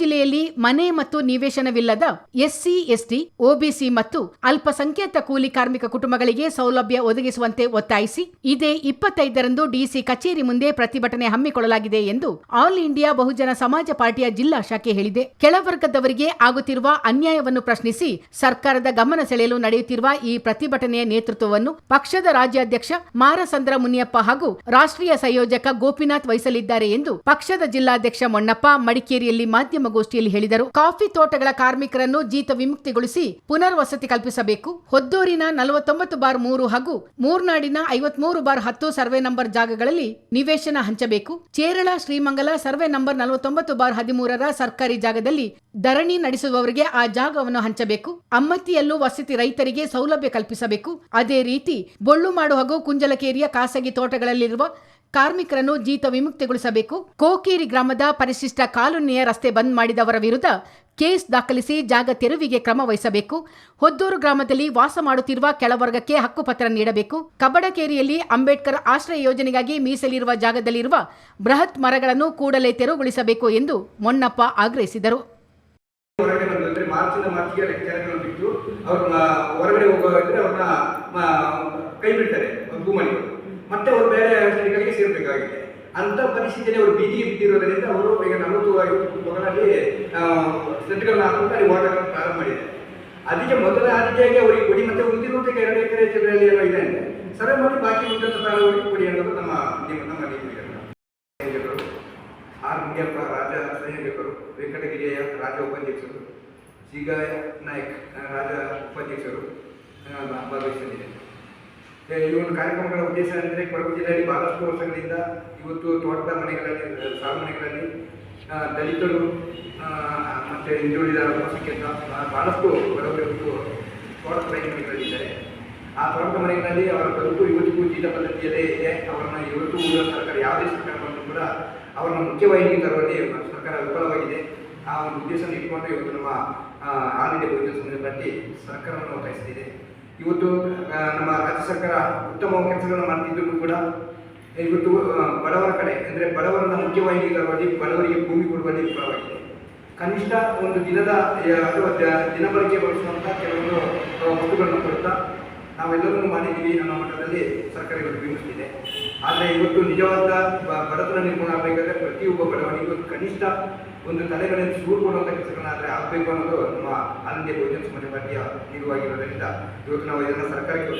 ಜಿಲ್ಲೆಯಲ್ಲಿ ಮನೆ ಮತ್ತು ನಿವೇಶನವಿಲ್ಲದ ಎಸ್ಸಿ, ಎಸ್ಟಿ, ಒಬಿಸಿ ಮತ್ತು ಅಲ್ಪಸಂಖ್ಯಾತ ಕೂಲಿ ಕಾರ್ಮಿಕ ಕುಟುಂಬಗಳಿಗೆ ಸೌಲಭ್ಯ ಒದಗಿಸುವಂತೆ ಒತ್ತಾಯಿಸಿ, ಇದೇ ಇಪ್ಪತ್ತೈದರಂದು ಡಿಸಿ ಕಚೇರಿ ಮುಂದೆ ಪ್ರತಿಭಟನೆ ಹಮ್ಮಿಕೊಳ್ಳಲಾಗಿದೆ ಎಂದು ಆಲ್ ಇಂಡಿಯಾ ಬಹುಜನ ಸಮಾಜ ಪಾರ್ಟಿಯ ಜಿಲ್ಲಾ ಶಾಖೆ ಹೇಳಿದೆ. ಕೆಳವರ್ಗದವರಿಗೆ ಆಗುತ್ತಿರುವ ಅನ್ಯಾಯವನ್ನು ಪ್ರಶ್ನಿಸಿ ಸರ್ಕಾರದ ಗಮನ ಸೆಳೆಯಲು ನಡೆಯುತ್ತಿರುವ ಈ ಪ್ರತಿಭಟನೆಯ ನೇತೃತ್ವವನ್ನು ಪಕ್ಷದ ರಾಜ್ಯಾಧ್ಯಕ್ಷ ಮಾರಸಂದ್ರ ಮುನಿಯಪ್ಪ ಹಾಗೂ ರಾಷ್ಟ್ರೀಯ ಸಂಯೋಜಕ ಗೋಪಿನಾಥ್ ವಹಿಸಲಿದ್ದಾರೆ ಎಂದು ಪಕ್ಷದ ಜಿಲ್ಲಾಧ್ಯಕ್ಷ ಮೊಣ್ಣಪ್ಪ ಮಡಿಕೇರಿಯಲ್ಲಿ ಮಾಧ್ಯಮಗೋಷ್ಠಿಯಲ್ಲಿ ಹೇಳಿದರು. ಕಾಫಿ ತೋಟಗಳ ಕಾರ್ಮಿಕರನ್ನು ಜೀತ ವಿಮುಕ್ತಿಗೊಳಿಸಿ ಪುನರ್ವಸತಿ ಕಲ್ಪಿಸಬೇಕು. ಹೊದ್ದೂರಿನ ನಲವತ್ತೊಂಬತ್ತು ಬಾರ್ ಮೂರು ಹಾಗೂ ಮೂರ್ನಾಡಿನ ಐವತ್ಮೂರು ಬಾರ್ ಹತ್ತು ಸರ್ವೆ ನಂಬರ್ ಜಾಗಗಳಲ್ಲಿ ನಿವೇಶನ ಹಂಚಬೇಕು. ಚೇರಳ ಶ್ರೀಮಂಗಲ ಸರ್ವೆ ನಂಬರ್ ನಲವತ್ತೊಂಬತ್ತು ಬಾರ್ ಹದಿಮೂರರ ಸರ್ಕಾರಿ ಜಾಗದಲ್ಲಿ ಧರಣಿ ನಡೆಸುವವರಿಗೆ ಆ ಜಾಗವನ್ನು ಹಂಚಬೇಕು. ಅಮ್ಮತ್ತಿಯಲ್ಲೂ ವಸತಿ ರೈತರಿಗೆ ಸೌಲಭ್ಯ ಕಲ್ಪಿಸಬೇಕು. ಅದೇ ರೀತಿ ಬೊಳ್ಳುಮಾಡು ಹಾಗೂ ಕುಂಜಲಕೇರಿಯ ಖಾಸಗಿ ತೋಟಗಳಲ್ಲಿರುವ ಕಾರ್ಮಿಕರನ್ನು ಜೀತ ವಿಮುಕ್ತಿಗೊಳಿಸಬೇಕು. ಕೋಕೇರಿ ಗ್ರಾಮದ ಪರಿಶಿಷ್ಟ ಕಾಲೋನಿಯ ರಸ್ತೆ ಬಂದ್ ಮಾಡಿದವರ ವಿರುದ್ಧ ಕೇಸ್ ದಾಖಲಿಸಿ ಜಾಗ ತೆರವಿಗೆ ಕ್ರಮ ವಹಿಸಬೇಕು. ಹೊದ್ದೂರು ಗ್ರಾಮದಲ್ಲಿ ವಾಸ ಮಾಡುತ್ತಿರುವ ಕೆಳವರ್ಗಕ್ಕೆ ಹಕ್ಕುಪತ್ರ ನೀಡಬೇಕು. ಕಬ್ಬಡಕೇರಿಯಲ್ಲಿ ಅಂಬೇಡ್ಕರ್ ಆಶ್ರಯ ಯೋಜನೆಗಾಗಿ ಮೀಸಲಿರುವ ಜಾಗದಲ್ಲಿರುವ ಬೃಹತ್ ಮರಗಳನ್ನು ಕೂಡಲೇ ತೆರವುಗೊಳಿಸಬೇಕು ಎಂದು ಮೊನ್ನಪ್ಪ ಆಗ್ರಹಿಸಿದರು. ಕೈ ಬಿಡ್ತಾರೆ ಅಂದ್ರೆ ಮಾರ್ಚಿಂದ ಮಾರ್ಚಿಗೆ ಲೆಕ್ಚರ್ಗಳನ್ನು ಬಿಟ್ಟು ಅವ್ರು ಮ- ಹೊರಗಡೆ ಹೋಗೋದ್ರೆ ಅವ್ರನ್ನ ಮ- ಕೈ ಬಿಡ್ತಾರೆ ಭೂಮಿ ಮತ್ತೆ ಅವರು ಬೇರೆ ಸೇರ್ಬೇಕಾಗಿದೆ ಅಂತ ಪರಿಸ್ಥಿತಿಯಲ್ಲಿ ಅವರು ಬೀದಿಗೆ ಬಿದ್ದಿರೋದ್ರಿಂದ ಅವರು ಈಗ ನಲವತ್ತು ಐವತ್ತು ಕುಟುಂಬಗಳಲ್ಲಿ ಸೆಟ್ಗಳನ್ನ ಹಾಕೊಂಡು ಅಲ್ಲಿ ಓಟಗಳನ್ನು ಪ್ರಾರಂಭ ಮಾಡಿದ್ದಾರೆ. ಅದಕ್ಕೆ ಮೊದಲ ಆದ್ಯತೆಯಾಗಿ ಅವರಿಗೆ ಕೊಡಿ, ಮತ್ತೆ ಉಳಿದಿರುವಂತೆ ಎರಡು ಎಕರೆ ಚಿತ್ರದಲ್ಲಿ ಏನೋ ಇದೆ ಅಂದ್ರೆ ಸರ್ವೆ ಬಾಕಿ ಉಳಿದಂತ ಪ್ರಾರಂಭವಾಗಿ ಕೊಡಿ ಅನ್ನೋದು ನಮ್ಮ ನಿಮ್ಮ- ನಮ್ಮ ನೀತಿಗಳು ಆರ್ ರಾಜ ಸಂಯೋಜಕರು ವೆಂಕಟಗಿರಿಯ ರಾಜ ಉಪಾಧ್ಯಕ್ಷರು ಸಿಗಾಯ ನಾಯಕ್, ರಾಜ ಉಪಾಧ್ಯಕ್ಷರು ಭಾಗವಹಿಸಲಿದ್ದೇನೆ ಈ ಒಂದು ಕಾರ್ಯಕ್ರಮಗಳ ಉದ್ದೇಶ ಅಂದರೆ ಕೊಡಗು ಜಿಲ್ಲೆಯಲ್ಲಿ ಬಹಳಷ್ಟು ವರ್ಷಗಳಿಂದ ಇವತ್ತು ತೋಟದ ಮನೆಗಳಲ್ಲಿ ಸಾಲು ಮನೆಗಳಲ್ಲಿ ದಲಿತರು ಮತ್ತು ಹಿಂದುಳಿದ ಆ, ಬಹಳಷ್ಟು ಬಡವರು ಇವತ್ತು ತೋಟದ ಮನೆಗಳಿದ್ದಾರೆ ಆ ತೋಟದ ಮನೆಗಳಲ್ಲಿ ಅವರ ಬದುಕು ಇವತ್ತಿಗೂ ಜೀತ ಪದ್ಧತಿಯಲ್ಲೇ ಇದೆ. ಅವರನ್ನು ಇವತ್ತು ಕೂಡ ಸರ್ಕಾರ ಯಾವುದೇ ಸರ್ಕಾರ ಬಂದರೂ ಕೂಡ ಅವರನ್ನು ಮುಖ್ಯವಾಹಿನಿಗೆ ತರುವಲ್ಲಿ ಸರ್ಕಾರ ವಿಫಲವಾಗಿದೆ. ಆ ಒಂದು ಉದ್ದೇಶವನ್ನು ಇಟ್ಕೊಂಡು ಇವತ್ತು ನಮ್ಮ ಆಲ್ ಇಂಡಿಯಾ ಬಹುಜನ ಸರ್ಕಾರವನ್ನು ಒತ್ತಾಯಿಸ್ತಿದೆ. ಇವತ್ತು ನಮ್ಮ ರಾಜ್ಯ ಸರ್ಕಾರ ಉತ್ತಮ ಕೆಲಸಗಳನ್ನು ಮಾಡ್ತಿದ್ದರೂ ಕೂಡ ಇವತ್ತು ಬಡವರ ಕಡೆ, ಅಂದರೆ ಬಡವರನ್ನ ಮುಖ್ಯವಾಹಿನಿ ತರುವಲ್ಲಿ ಬಡವರಿಗೆ ಭೂಮಿ ಕೊಡುವಲ್ಲಿ ವಿಫಲವಾಗಿದೆ ಕನಿಷ್ಠ ಒಂದು ದಿನದ ಅಥವಾ ದಿನಬಳಕೆ ಬಳಸುವಂಥ ಕೆಲವೊಂದು ವಸ್ತುಗಳನ್ನು ಕೊಡ್ತಾ ನಾವೆಲ್ಲರನ್ನು ಮಾಡಿದ್ದೀವಿ ಅನ್ನೋ ಮಟ್ಟದಲ್ಲಿ ಸರ್ಕಾರ ಇವತ್ತು ಆದರೆ ಇವತ್ತು ನಿಜವಾದ ಬಡತನ ನಿರ್ಮೂಲ ಆಗಬೇಕಾದ್ರೆ ಪ್ರತಿಯೊಬ್ಬ ಬಡವನಿಗೂ ಕನಿಷ್ಠ ಒಂದು ತಲೆಗಳಲ್ಲಿ ಸೂರು ಕೊಡುವಂಥ ಕೆಲಸಗಳನ್ನಾದರೆ ಆಗಬೇಕು ಅನ್ನೋದು ನಮ್ಮ ಆಲ್ ಇಂಡಿಯಾ ಬಹುಜನ ಸಮಾಜ ಪಾರ್ಟಿಯ ನಿಲುವಾಗಿರೋದ್ರಿಂದ ಇವತ್ತು ನಾವು ಇದನ್ನು ಸರ್ಕಾರಕ್ಕೆ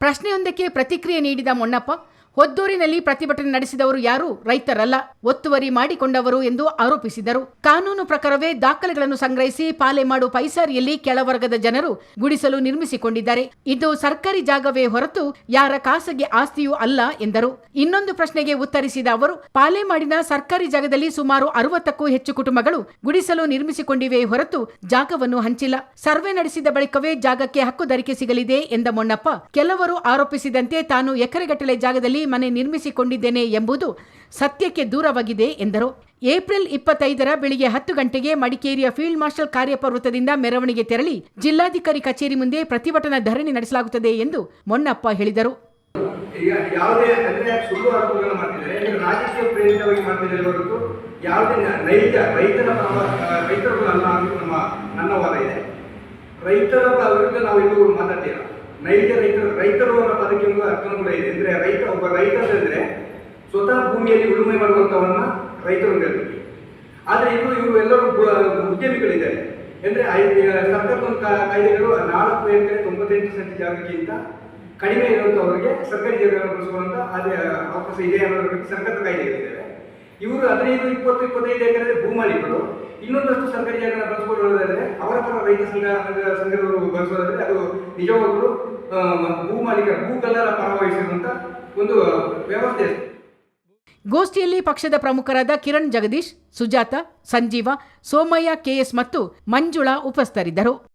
ಪ್ರಶ್ನೆಯೊಂದಕ್ಕೆ ಪ್ರತಿಕ್ರಿಯೆ ನೀಡಿದ ಮೊನ್ನಪ್ಪ ಹೊದ್ದೂರಿನಲ್ಲಿ ಪ್ರತಿಭಟನೆ ನಡೆಸಿದವರು ಯಾರು ರೈತರಲ್ಲ. ಒತ್ತುವರಿ ಮಾಡಿಕೊಂಡವರು ಎಂದು ಆರೋಪಿಸಿದರು. ಕಾನೂನು ಪ್ರಕಾರವೇ ದಾಖಲೆಗಳನ್ನು ಸಂಗ್ರಹಿಸಿ ಪಾಲೆ ಮಾಡು ಪೈಸಾರಿಯಲ್ಲಿ ಕೆಳವರ್ಗದ ಜನರು ಗುಡಿಸಲು ನಿರ್ಮಿಸಿಕೊಂಡಿದ್ದಾರೆ. ಇದು ಸರ್ಕಾರಿ ಜಾಗವೇ ಹೊರತು ಯಾರ ಖಾಸಗಿ ಆಸ್ತಿಯೂ ಅಲ್ಲ ಎಂದರು. ಇನ್ನೊಂದು ಪ್ರಶ್ನೆಗೆ ಉತ್ತರಿಸಿದ ಅವರು, ಪಾಲೆ ಮಾಡಿನ ಸರ್ಕಾರಿ ಜಾಗದಲ್ಲಿ ಸುಮಾರು ಅರವತ್ತಕ್ಕೂ ಹೆಚ್ಚು ಕುಟುಂಬಗಳು ಗುಡಿಸಲು ನಿರ್ಮಿಸಿಕೊಂಡಿವೆ ಹೊರತು ಜಾಗವನ್ನು ಹಂಚಿಲ್ಲ. ಸರ್ವೆ ನಡೆಸಿದ ಬಳಿಕವೇ ಜಾಗಕ್ಕೆ ಹಕ್ಕು ದರಿಕೆ ಸಿಗಲಿದೆ ಎಂದ ಮೊಣ್ಣಪ್ಪ ಕೆಲವರು ಆರೋಪಿಸಿದಂತೆ ತಾನು ಎಕರೆಗಟ್ಟಲೆ ಜಾಗದಲ್ಲಿ ಮನೆ ನಿರ್ಮಿಸಿಕೊಂಡಿದ್ದೇನೆ ಎಂಬುದು ಸತ್ಯಕ್ಕೆ ದೂರವಾಗಿದೆ ಎಂದರು. ಏಪ್ರಿಲ್ ಇಪ್ಪತ್ತೈದರ ಬೆಳಿಗ್ಗೆ ಹತ್ತು ಗಂಟೆಗೆ ಮಡಿಕೇರಿಯ ಫೀಲ್ಡ್ ಮಾರ್ಷಲ್ ಕಾರ್ಯಪರ್ವತದಿಂದ ಮೆರವಣಿಗೆ ತೆರಳಿ ಜಿಲ್ಲಾಧಿಕಾರಿ ಕಚೇರಿ ಮುಂದೆ ಪ್ರತಿಭಟನಾ ಧರಣಿ ನಡೆಸಲಾಗುತ್ತದೆ ಎಂದು ಮೊನ್ನಪ್ಪ ಹೇಳಿದರು. ರೈತರ ವಿರುದ್ಧ ನಾವು ಇನ್ನೂ ಮಾತಾಡ್ತೀರ ನೈಜ ರೈತರು ರೈತರು ಅನ್ನೋ ಪದಕ್ಕೆ ಒಂದು ಅರ್ಥನೂ ಕೂಡ ಇದೆ. ಅಂದ್ರೆ ರೈತ, ಒಬ್ಬ ರೈತ ಅಂದ್ರೆ ಸ್ವತಃ ಭೂಮಿಯಲ್ಲಿ ಉಳುಮೆ ಮಾಡುವಂತವನ್ನ ರೈತರು ಹೇಳ್ತೀವಿ ಆದರೆ ಇದು ಇವರು ಎಲ್ಲರೂ ಉದ್ಯಮಿಗಳಿದ್ದಾರೆ. ಅಂದ್ರೆ ಐದು ಸರ್ಕಾರದ ಒಂದು ಕಾಯ್ದೆಗಳು ನಾಲ್ಕು ಎಂಟರೆ ತೊಂಬತ್ತೆಂಟು ಸೆಂಟ್ ಜಾಗಕ್ಕಿಂತ ಕಡಿಮೆ ಇರುವಂತವರಿಗೆ ಸರ್ಕಾರಿ ಜಾಗಗಳನ್ನು ಬಳಸುವಂತ ಅದೇ ಅವಕಾಶ ಇದೆ ಅನ್ನೋದ್ರ ಬಗ್ಗೆ ಸರ್ಕಾರದ ಕಾಯ್ದೆಗಳಿದ್ದಾವೆ. ಇವರು ಹದಿನೈದು, ಇಪ್ಪತ್ತು, ಇಪ್ಪತ್ತೈದು ಎಕರೆ ಭೂಮಾಲಿಗಳು ಇನ್ನೊಂದಷ್ಟು ಸರ್ಕಾರಿ ಜಾಗವನ್ನು ಬಳಸ್ಕೊಳ್ಳೋದಾದ್ರೆ ಅವರ ಪರ ರೈತ ಸಂಘ- ಸಂಘದವರು ಬಳಸೋದಾದ್ರೆ ಅದು ನಿಜವಾಗಲೂ ಆ, ಭೂಮಾಲೀಕರ ಭೂಗಲ್ಲರ ಒಂದು ವ್ಯವಸ್ಥೆ. ಗೋಷ್ಠಿಯಲ್ಲಿ ಪಕ್ಷದ ಪ್ರಮುಖರಾದ ಕಿರಣ್ ಜಗದೀಶ್ ಸುಜಾತ ಸಂಜೀವ ಸೋಮಯ್ಯ ಕೆಎಸ್ ಮತ್ತು ಮಂಜುಳಾ ಉಪಸ್ಥಿತರಿದ್ದರು